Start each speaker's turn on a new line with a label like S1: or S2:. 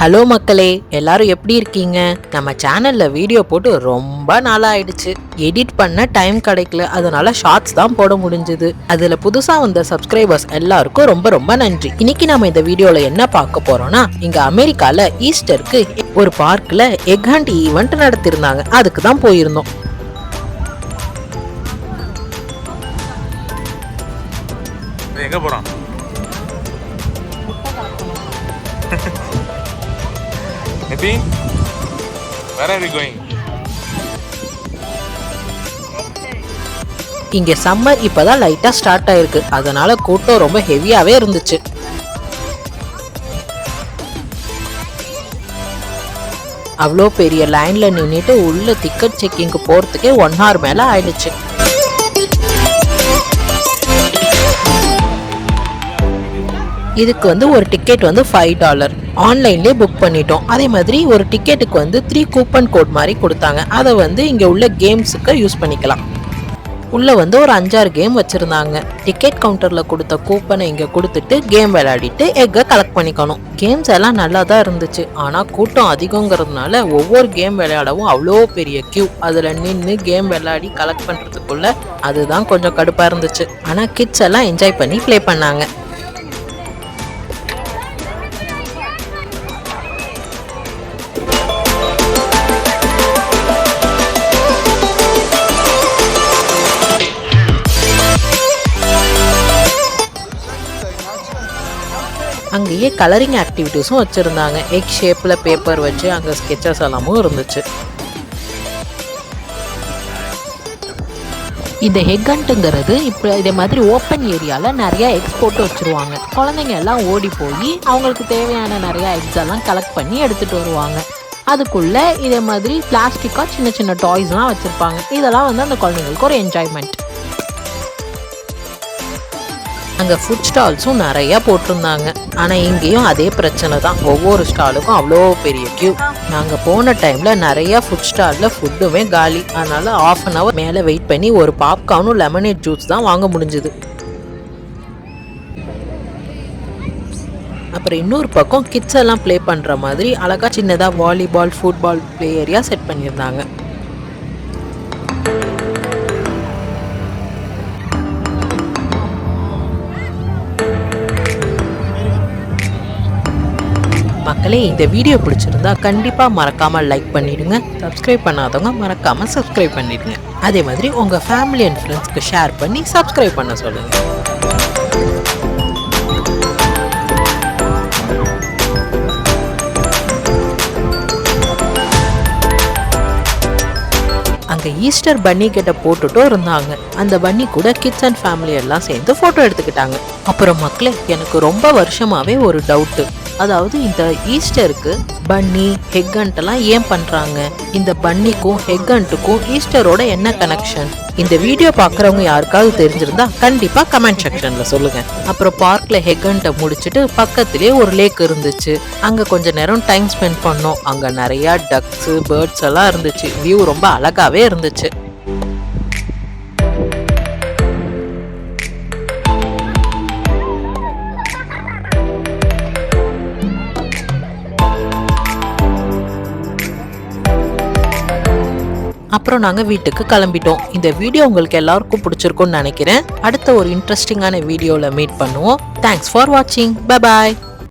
S1: Hello மக்களே எல்லாரும் எப்படி இருக்கீங்க? நம்ம சேனல்ல வீடியோ போட்டு ரொம்ப நாளாயிடுச்சு. எடிட் பண்ண டைம் கிடைக்கல. அதனால ஷார்ட்ஸ் தான் போட முடிஞ்சது. அதுல புதுசா வந்த சப்ஸ்கிரைபர்ஸ் எல்லாருக்கும் ரொம்ப ரொம்ப நன்றி. இன்னைக்கு நம்ம இந்த வீடியோல என்ன பார்க்க போறோம்னா இங்க அமெரிக்கால ஈஸ்டருக்கு ஒரு பார்க்ல எக் ஹண்ட் ஈவெண்ட் நடத்திருந்தாங்க. அதுக்கு தான் போயிருந்தோம்.
S2: எங்க போறான் நிதி where are we going?
S1: இங்க சம்மர் இப்பதான் லைட்டா ஸ்டார்ட் ஆயிருக்கு. அதனால கூட்டம் ரொம்ப ஹெவியாவே இருந்துச்சு. அவ்வளோ பெரிய லைன்ல நின்றுட்டு உள்ள டிக்கெட் செக்கிங்க்கு போறதுக்கே ஒன் ஹவர் மேல ஆயிடுச்சு. இதுக்கு வந்து ஒரு டிக்கெட் வந்து ஃபைவ் டாலர் ஆன்லைன்லேயே புக் பண்ணிட்டோம். அதே மாதிரி ஒரு டிக்கெட்டுக்கு வந்து த்ரீ கூப்பன் கோட் மாதிரி கொடுத்தாங்க. அதை வந்து இங்கே உள்ள கேம்ஸுக்கு யூஸ் பண்ணிக்கலாம். உள்ளே வந்து ஒரு அஞ்சாறு கேம் வச்சுருந்தாங்க. டிக்கெட் கவுண்டரில் கொடுத்த கூப்பனை இங்கே கொடுத்துட்டு கேம் விளையாடிட்டு எக்கை கலெக்ட் பண்ணிக்கணும். கேம்ஸ் எல்லாம் நல்லா தான் இருந்துச்சு. ஆனால் கூட்டம் அதிகங்கிறதுனால ஒவ்வொரு கேம் விளையாடவும் அவ்வளோ பெரிய கியூ அதில் நின்று கேம் விளையாடி கலெக்ட் பண்ணுறதுக்குள்ளே அதுதான் கொஞ்சம் கடுப்பாக இருந்துச்சு. ஆனால் கிட்ஸ் எல்லாம் என்ஜாய் பண்ணி ப்ளே பண்ணாங்க. அங்கேயே கலரிங் ஆக்டிவிட்டீஸும் வச்சுருந்தாங்க. எக் ஷேப்பில் பேப்பர் வச்சு அங்கே ஸ்கெச்சஸ் எல்லாமும் இருந்துச்சு. இந்த ஹெக்கண்ட்டுங்கிறது இப்போ இதே மாதிரி ஓப்பன் ஏரியாவில் நிறையா எக்ஸ் போட்டு வச்சுருவாங்க. குழந்தைங்க எல்லாம் ஓடி போய் அவங்களுக்கு தேவையான நிறையா எக்ஸ் எல்லாம் கலெக்ட் பண்ணி எடுத்துகிட்டு வருவாங்க. அதுக்குள்ளே இதே மாதிரி பிளாஸ்டிக்காக சின்ன சின்ன டாய்ஸ்லாம் வச்சுருப்பாங்க. இதெல்லாம் வந்து அந்த குழந்தைங்களுக்கு ஒரு என்ஜாய்மெண்ட் அங்கே ஃபுட் ஸ்டால்ஸும் நிறையா போட்டிருந்தாங்க. ஆனால் இங்கேயும் அதே பிரச்சனை தான். ஒவ்வொரு ஸ்டாலுக்கும் அவ்வளோ பெரிய கியூ நாங்கள் போன டைமில் நிறையா ஃபுட் ஸ்டாலில் ஃபுட்டுமே காலி. அதனால் ஆஃப் அன் ஹவர் மேலே வெயிட் பண்ணி ஒரு பாப்கார்னும் லெமனேட் ஜூஸ் தான் வாங்க முடிஞ்சுது. அப்புறம் இன்னொரு பக்கம் கிட்ஸ் எல்லாம் ப்ளே பண்ணுற மாதிரி அழகாக சின்னதாக volleyball football play area set பண்ணியிருந்தாங்க. மக்களே இந்த வீடியோ பிடிச்சிருந்தா கண்டிப்பாக மறக்காமல் லைக் பண்ணிடுங்க. சப்ஸ்கிரைப் பண்ணாதவங்க மறக்காமல் சப்ஸ்கிரைப் பண்ணிடுங்க. அதே மாதிரி உங்கள் ஃபேமிலி அண்ட் ஃப்ரெண்ட்ஸ்க்கு ஷேர் பண்ணி சப்ஸ்கிரைப் பண்ண சொல்லுங்கள் அங்கே ஈஸ்டர் பன்னி கிட்ட போட்டுட்டும் இருந்தாங்க. அந்த பன்னி கூட கிட்ஸ் அண்ட் ஃபேமிலி எல்லாம் சேர்ந்து ஃபோட்டோ எடுத்துக்கிட்டாங்க. அப்புறம் மக்களே எனக்கு ரொம்ப வருஷமாவே ஒரு டவுட்டு அதாவது இந்த ஈஸ்டருக்கு பன்னி ஹெக்கன்ட்டெல்லாம் ஏன் பண்ணுறாங்க இந்த பன்னிக்கும் ஹெக்கண்ட்டுக்கும் ஈஸ்டரோட என்ன கனெக்ஷன் இந்த வீடியோ பார்க்குறவங்க யாருக்காவது தெரிஞ்சிருந்தா கண்டிப்பாக கமெண்ட் செக்ஷனில் சொல்லுங்கள் அப்புறம் பார்க்கில் ஹெக்கன்ட்டை முடிச்சுட்டு பக்கத்துலேயே ஒரு லேக் இருந்துச்சு. அங்கே கொஞ்ச நேரம் டைம் ஸ்பெண்ட் பண்ணோம். அங்கே நிறையா டக்ஸு பேர்ட்ஸ் எல்லாம் இருந்துச்சு. வியூ ரொம்ப அழகாவே இருந்துச்சு. அப்புறம் நாங்கள் வீட்டுக்கு கிளம்பிட்டோம். இந்த வீடியோ உங்களுக்கு எல்லாருக்கும் பிடிச்சிருக்கும்னு நினைக்கிறேன். அடுத்த ஒரு இன்ட்ரெஸ்டிங்கான வீடியோவில் மீட் பண்ணுவோம். தேங்க்ஸ் ஃபார் வாட்சிங் பை பாய்